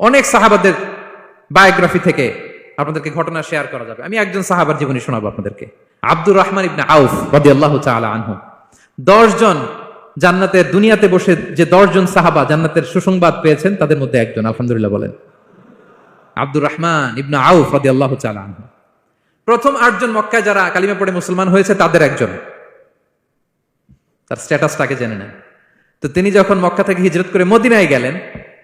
অনেক সাহাবাদের বায়োগ্রাফি থেকে আপনাদেরকে ঘটনা শেয়ার করা যাবে। আমি একজন সাহাবার জীবনী শোনাবো আপনাদেরকে। আব্দুর রহমান ইবনে আউফ রাদিয়াল্লাহু তাআলা আনহু। দশ জন জান্নাতের দুনিয়াতে বসে যে দশ জন সাহাবা জান্নাতের সুসংবাদ পেয়েছেন, তাদের মধ্যে একজন, আলহামদুলিল্লাহ বলেন। আব্দুর রহমান ইবনে আউফ রাদিয়াল্লাহু তাআলা আনহু। প্রথম আটজন মক্কায় যারা কালিমা পড়ে মুসলমান হয়েছে, তাদের একজন। তার স্ট্যাটাসটাকে জেনে নেন। তো তিনি যখন মক্কা থেকে হিজরত করে মদিনায় গেলেন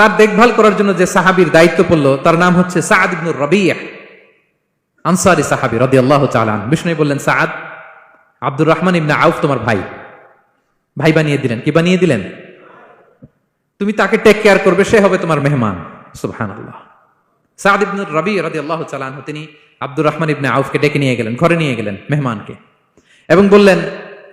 তার দেখভাল করার জন্য যে সাহাবীর দায়িত্ব পড়ল, তার নাম হচ্ছে সাদ ইবনুর রবিয়া আনসারি সাহাবী রাদিয়াল্লাহু তাআলা আনহু। বিষ্ণু বললেন সাদ আব্দুর রহমান ইবনে আউফ তোমার ভাই। ভাই বানিয়ে দিলেন। কি বানিয়ে দিলেন? তুমি তাকে টেক কেয়ার করবে, সে হবে তোমার মেহমান। সুবহানাল্লাহ। সাদ ইবনুর রবি রাদিয়াল্লাহু তাআলা আনহু, তিনি আব্দুর রহমান ইবনে আউফকে ডেকে নিয়ে গেলেন, ঘরে নিয়ে গেলেন মেহমানকে। এবং বললেন,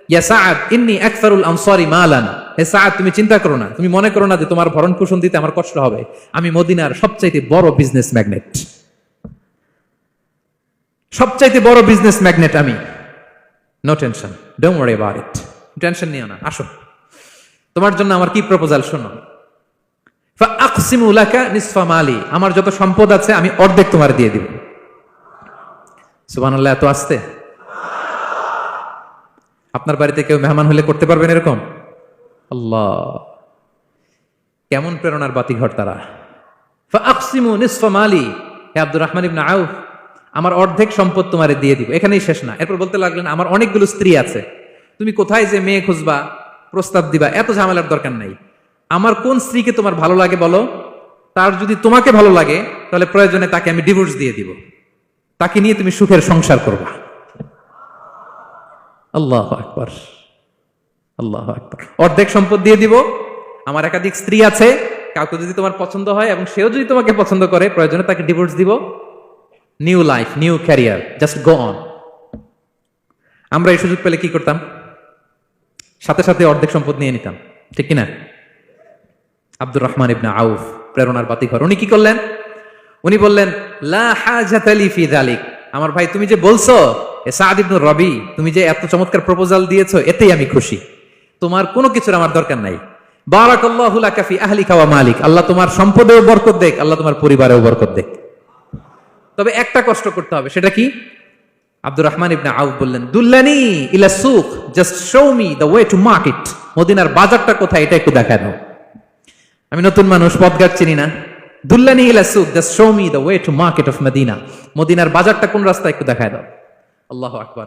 ইয়া সাদ ইন্নি আকসারুল আনসারি মালান। হে সাদ, তুমি চিন্তা করো না। তুমি মনে করো না যে তোমার ভরণ পোষণ দিতে আমার কষ্ট হবে। আমি মদিনার সবচাইতে বড় বিজনেস ম্যাগনেট সবচাইতে বড় বিজনেস ম্যাগনেট আমি। No tension don't worry about it tension নিও না। আসো। তোমার জন্য আমার কি প্রপোজাল শোনো। ফাকসিমু লাকা নিসফা মালি। আমার যত সম্পদ আছে, আমি অর্ধেক তোমার দিয়ে দিব। সুবহানাল্লাহ, এত আসতে? আপনার বাড়িতে কেউ মেহমান হলে করতে পারবেন এরকম? আল্লাহ। কেমন প্রেরণার বাতি বাতিঘর তারা? ফাকসিমু নিসফা মালি। হে আব্দুর রহমান ইবনে আউফ আমার অর্ধেক সম্পদ তোমারে দিয়ে দিব। এখানেই শেষ না। এরপর বলতে লাগলেন আমার অনেকগুলো স্ত্রী আছে। তুমি কোথায় যে মেয়ে খুঁজবা প্রস্তাব দিবা এত ঝামেলার দরকার নাই। আমার কোন স্ত্রীকে তোমার ভালো লাগে বলো? তার যদি তোমাকে ভালো লাগে তাহলে প্রয়োজনে তাকে আমি ডিভোর্স দিয়ে দিব। তাকে নিয়ে তুমি সুখের সংসার করবা। আল্লাহ আকবর। আল্লাহ অর্ধেক সম্পদ দিয়ে দিব। আমার একাধিক স্ত্রী আছে, কাউকে যদি তোমার পছন্দ হয় এবং সেও যদি তোমাকে পছন্দ করে, প্রয়োজনে তাকে ডিভোর্স দিব। New life new career just go on আমরা এই সুযোগ পেলে কি করতাম? সাথে সাথে অর্ধেক সম্পদ নিয়ে নিতাম, ঠিক কিনা? আব্দুর রহমান ইবনা আউফ, প্রেরণার বাতিঘর। উনি কি করলেন? উনি বললেন, লা আমার ভাই, তুমি যে বলছো রবি, তুমি যে এত চমৎকার প্রপোজাল দিয়েছ, এতেই আমি খুশি। তোমার কোনো কিছুর আমার দরকার নাই। বারাকাল্লাহু লাকা ফি আহলিকা মালিক। আল্লাহ তোমার সম্পদেও বরকত দেখ আল্লাহ তোমার পরিবারেও বরকত দেখ তবে একটা কষ্ট করতে হবে, সেটা কি? আব্দুর রহমান ইবনে আউফ বললেন, দুল্লানি ইলা সুক just show me the way to market. মদিনার বাজারটা কোথায়, এটা একটু দাও। আমি নতুন মানুষ, পথঘাট চিনি না। দুল্লানি ইলা সুক just show me the way to market of Medina. মদিনার বাজারটা কোন রাস্তা একটু দেখায় দাও। আল্লাহ আকবার।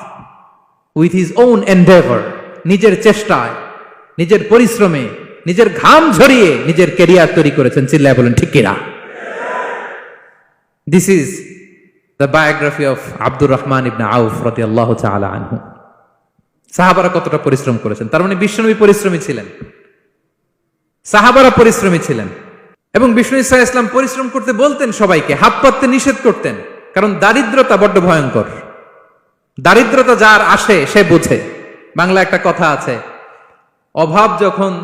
with his own endeavour নিজের চেষ্টায়, নিজের পরিশ্রমে, নিজের ঘাম ঝরিয়ে নিজের কেরিয়ার তৈরি করেছেন চিল্লায় বলেন, ঠিক কিনা? This is the biography of Abdur Rahman ibn Auf রতি আল্লাহ আনহু সাহাবারা কতটা পরিশ্রম করেছেন? তার মানে বিশ্বনবী পরিশ্রমী ছিলেন। সাহাবারা পরিশ্রমী ছিলেন। এবং বিষ্ণু ইসা ইসলাম পরিশ্রম করতে বলতেন সবাইকে, হাত পাততে নিষেধ করতেন। কারণ দারিদ্রতা বড্ড ভয়ঙ্কর। দারিদ্রতা যার আসে, সে বুঝে। বাংলা একটা কথা আছে, অভাব যখন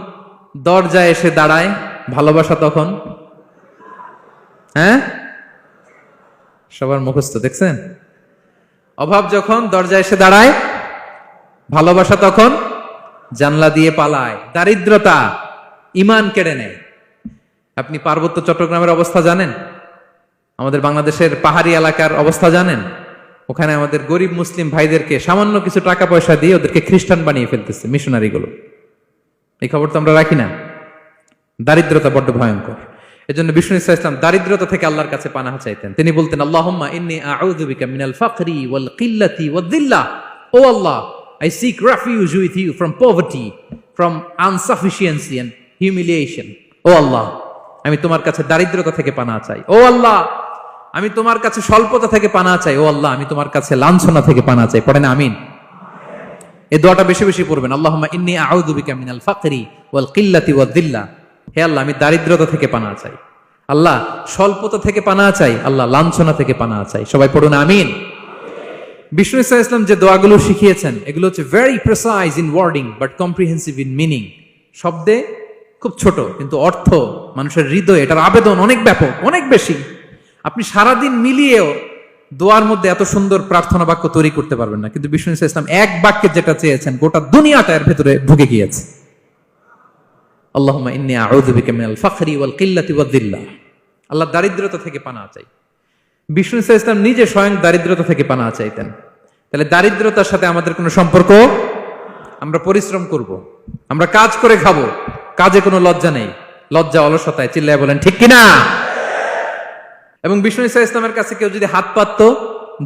দরজায় এসে দাঁড়ায়, ভালোবাসা তখন হ্যাঁ? সবার মুখস্থ, দেখছেন? অভাব যখন দরজায় এসে দাঁড়ায়, ভালোবাসা তখন জানলা দিয়ে পালায়। দারিদ্রতা ইমান কেড়ে নেয়। আপনি পার্বত্য চট্টগ্রামের অবস্থা জানেন? আমাদের বাংলাদেশের পাহাড়ি এলাকার অবস্থা জানেন? ওখানে আমাদের গরিব মুসলিম ভাইদেরকে সামান্য কিছু টাকা পয়সা দিয়ে ওদেরকে খ্রিস্টান বানিয়ে ফেলতেছে মিশনারিগুলো এই খবর তো আমরা রাখি না। দারিদ্রতা বড্ড ভয়ঙ্কর। এজন্য বিষ্ণু ইসা ইসলাম দারিদ্রতা থেকে আল্লাহর কাছে পানাহ চাইতেন। তিনি বলতেন কিল্লাতি O Allah I seek refuge with you poverty from insufficiency humiliation O Allah, আমি তোমার কাছে দারিদ্রতা থেকে পানা চাই। ও আল্লাহ আমি তোমার কাছে স্বল্পতা থেকে পানা চাই। ও আল্লাহ, আমি তোমার কাছে লাঞ্ছনা থেকে পানা চাই। পড়েন আমিন। এই দোয়াটা বেশি বেশি পড়বেন। মিনাল ফাকরি ওয়াল কিল্লাতি হে আল্লাহ, আমি দারিদ্রতা থেকে পানা চাই। আল্লাহ, স্বল্পতা থেকে পানা চাই। আল্লাহ, লাঞ্ছনা থেকে পানা চাই। সবাই পড়ুন আমিন। বিষ্ণু ইসা ইসলাম যে দোয়াগুলো শিখিয়েছেন, এগুলো হচ্ছে very precise in wording but comprehensive in meaning শব্দে খুব ছোট, কিন্তু অর্থ, মানুষের হৃদয়, এটার আবেদন অনেক ব্যাপক, অনেক বেশি। আপনি সারাদিন মিলিয়েও দোয়ার মধ্যে এত সুন্দর প্রার্থনা বাক্য তৈরি করতে পারবেন না। কিন্তু বিষ্ণু ইসা ইসলাম এক বাক্যে যেটা চেয়েছেন, গোটা দুনিয়াটা এর ভেতরে ঢুকে গিয়েছে। আল্লাহুম্মা ইন্নী আউযু বিকা মিনাল ফাখরি ওয়াল কিল্লাতি ওয়াদ-দিল্লাহ আল্লাহ দারিদ্রতা থেকে পানা চাই। বিষ্ণু ইসা ইসলাম নিজে স্বয়ং দারিদ্রতা থেকে পানা চাইতেন। তাহলে দারিদ্রতার সাথে আমাদের কোনো সম্পর্ক? আমরা পরিশ্রম করব। আমরা কাজ করে খাব। কাজে কোনো লজ্জা নেই। লজ্জা অলসতায় চিল্লায় বলেন, ঠিক কিনা? এবং বিষ্ণু ইসা ইসলামের কাছে কেউ যদি হাত পাতত,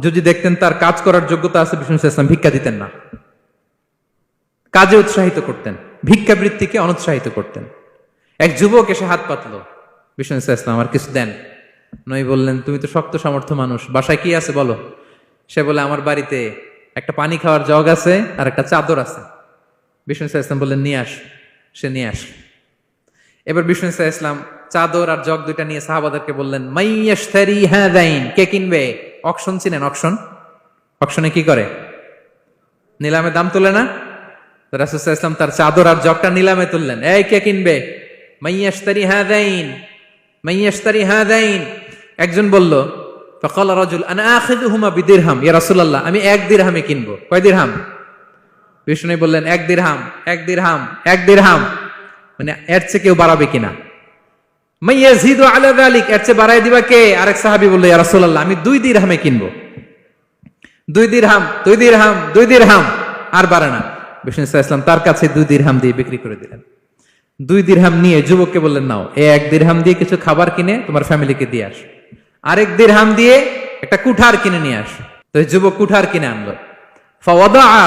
যদি দেখতেন তার কাজ করার যোগ্যতা আছে, বিষ্ণু ইসা ইসলাম ভিক্ষা দিতেন না। কাজে উৎসাহিত করতেন, ভিক্ষাবৃত্তিকে অনুৎসাহিত করতেন। এক যুবক এসে হাত পাতলো। বিষ্ণু ইসা ইসলাম আর কিছু দেন। নই বললেন, তুমি তো শক্ত সামর্থ্য মানুষ, বাসায় কি আছে বলো? সে বলে, আমার বাড়িতে একটা পানি খাওয়ার জগ আছে আর একটা চাদর আছে। বিষ্ণু ইসা ইসলাম বললেন, নিয়ে আস। সে নিয়ে আস এবার বিষ্ণু ইসা ইসলাম চাদর আর জগ দুইটা নিয়ে সাহাবাদারকে বললেন মাইয়াশতারি হ্যাঁ দাইন কে কিনবে? অকশন চিনেন, অকশন। অকশনে কি করে? নিলামে দাম তোলে না? তো ইসলাম তার চাদর আর জগটা নিলামে তুললেন, এই কে কিনবে? মাইয়াশতারি হ্যাঁ দাইন মাইয়াশতারি হ্যাঁ দাইন একজন বলল, ফকাল রাজুল, আনা আখিদুহুমা বিদিরহাম ইয়া রাসূলুল্লাহ, আমি এক দিরহামে কিনবো কয় দিরহাম? বিষ্ণু বললেন, এক দিরহাম এক দিরহাম এক দিরহাম মানে এর চেয়ে কেউ বাড়াবে কিনা। দুই দুই আর দিয়ে বিক্রি করে দিলেন। দুই নিয়ে যুবককে বললেন, নাও, এ এক দিরহাম দিয়ে কিছু খাবার কিনে তোমার ফ্যামিলিকে দিয়ে আস। আরেক দিরহাম দিয়ে একটা কুঠার কিনে নিয়ে আস। তো যুবক কুঠার কিনে আনলো।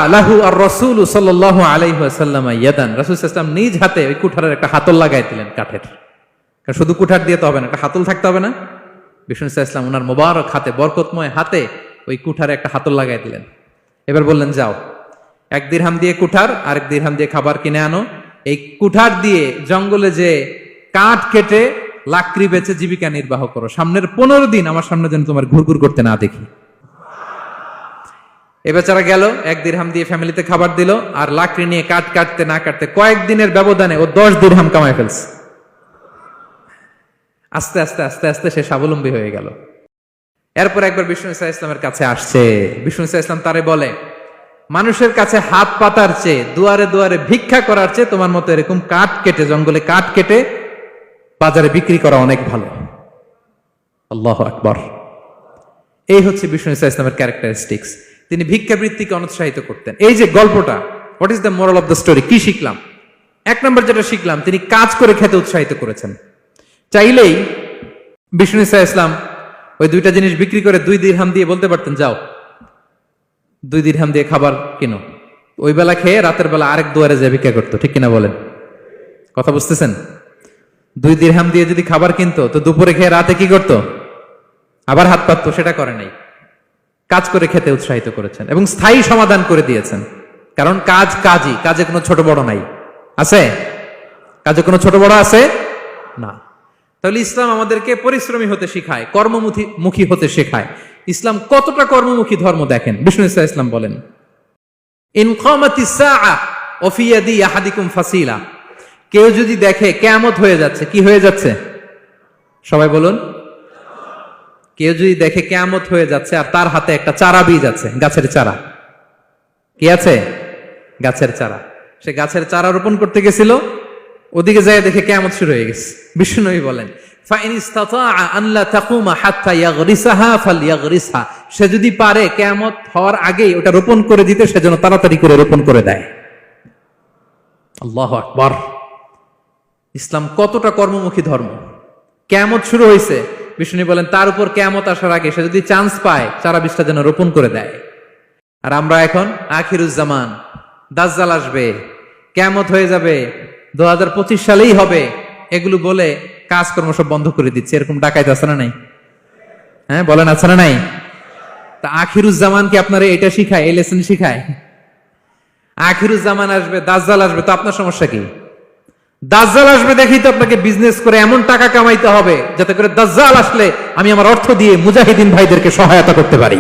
লাহু আর রাসূল সাল্লাল্লাহু আলাইহি ওয়াসাল্লাম ইয়াদান। রাসূল নিজ হাতে ওই কুঠারের একটা হাতল লাগাই দিলেন কাঠের। কারণ শুধু কুঠার দিয়ে তো হবে না, একটা হাতল থাকতে হবে না। বিষ্ণু ইসলাম ওনার মোবারক হাতে, বরকতময় হাতে ওই কুঠারে একটা হাতল লাগাই দিলেন। এবার বললেন, যাও, এক দিরহাম দিয়ে কুঠার, আরেক দিরহাম দিয়ে খাবার কিনে আনো। এই কুঠার দিয়ে জঙ্গলে যে কাঠ কেটে লাকড়ি বেচে জীবিকা নির্বাহ করো। সামনের পনেরো দিন আমার সামনে যেন তোমার ঘুরঘুর করতে না দেখি। এ বেচারা গেল, এক দিরহাম দিয়ে ফ্যামিলিতে খাবার দিল, আর লাকড়ি নিয়ে কাঠ কাটতে না কাটতে কয়েকদিনের ব্যবধানে ও দশ দিরহাম কামায় ফেলছে। আস্তে আস্তে আস্তে আস্তে সে স্বাবলম্বী হয়ে গেল। এরপর একবার বিষ্ণু ইসা ইসলামের কাছে আসছে। বিষ্ণু ইসা ইসলাম তারে বলে, মানুষের কাছে হাত পাতার চেয়ে দুয়ারে দুয়ারে ভিক্ষা করার চেয়ে তোমার মতো এরকম কাঠ কেটে, জঙ্গলে কাঠ কেটে বাজারে বিক্রি করা অনেক ভালো। আল্লাহ আকবর। এই হচ্ছে বিষ্ণু ইসা ইসলামের ক্যারেক্টারিস্টিক্স তিনি ভিক্ষাবৃত্তিকে অনুৎসাহিত করতেন। এই যে গল্পটা what is the moral of the story কি শিখলাম? এক নম্বর যেটা শিখলাম, তিনি কাজ করে খেতে উৎসাহিত করেছেন। চাইলেই বিষ্ণু ইসা ইসলাম ওই দুইটা জিনিস বিক্রি করে দুই দিরহাম দিয়ে বলতে পারতেন, যাও, দুই দিরহাম দিয়ে খাবার কিনো। ওই বেলা খেয়ে রাতের বেলা আরেক দুয়ারে যে ভিক্ষা করতো, ঠিক কিনা বলেন? কথা বুঝতেছেন? দুই দিরহাম দিয়ে যদি খাবার কিনতো, তো দুপুরে খেয়ে রাতে কি করতো? আবার হাত পাততো, সেটা করে নাই। কাজ করে খেতে উৎসাহিত করেছেন এবং স্থায়ী সমাধান করে দিয়েছেন। কারণ কাজ কাজই, কাজে কোনো ছোট বড় নাই। আছে? কাজে কোনো ছোট বড় আছে? না। তাহলে ইসলাম আমাদেরকে পরিশ্রমী হতে শেখায়, কর্মমুখী মুখী হতে শেখায়। ইসলাম কতটা কর্মমুখী ধর্ম দেখেন? বিষ্ণু ইসা ইসলাম বলেন ফাসিলা। কেউ যদি দেখে কেমত হয়ে যাচ্ছে, কি হয়ে যাচ্ছে? সবাই বলুন। কেউ যদি দেখে কেমত হয়ে যাচ্ছে আর তার হাতে একটা চারা বীজ আছে, গাছের চারা। কি আছে? গাছের চারা। সে গাছের চারা রোপণ করতে গেছিল ওদিকে যায় দেখে কেমত শুরু হয়ে গেছে। বিষ্ণুনবী বলেন সে যদি পারে কেমত হওয়ার আগেই ওটা রোপণ করে দিতে সেজন্য তাড়াতাড়ি করে রোপণ করে দেয়। আল্লাহ আকবর। ইসলাম কতটা কর্মমুখী ধর্ম। কেমত শুরু হয়েছে বিষ্ণু বলেন, তার উপর কেমত আসার আগে সে যদি চান্স পায়, সারা বিশটা যেন রোপণ করে দেয়। আর আমরা এখন আখিরুজ্জামান, দাজ্জাল আসবে কেমত হয়ে যাবে দু হাজার পঁচিশ সালেই হবে। এগুলো বলে কাজকর্ম সব বন্ধ করে দিচ্ছে। এরকম ডাকাইতে আছে না নাই? হ্যাঁ বলেন, আছে না নাই? তা আখিরুজ্জামান কি আপনারা এটা শিখায়, এই লেসন শিখায়। আখিরুজ্জামান আসবে, দাজ্জাল আসবে, তো আপনার সমস্যা কি? দাজ্জাল আসবে দেখেই তো আপনাকে বিজনেস করে এমন টাকা কামাইতে হবে, যাতে করে দাজ্জাল আসলে আমি আমার অর্থ দিয়ে মুজাহিদিন ভাইদেরকে সহায়তা করতে পারি।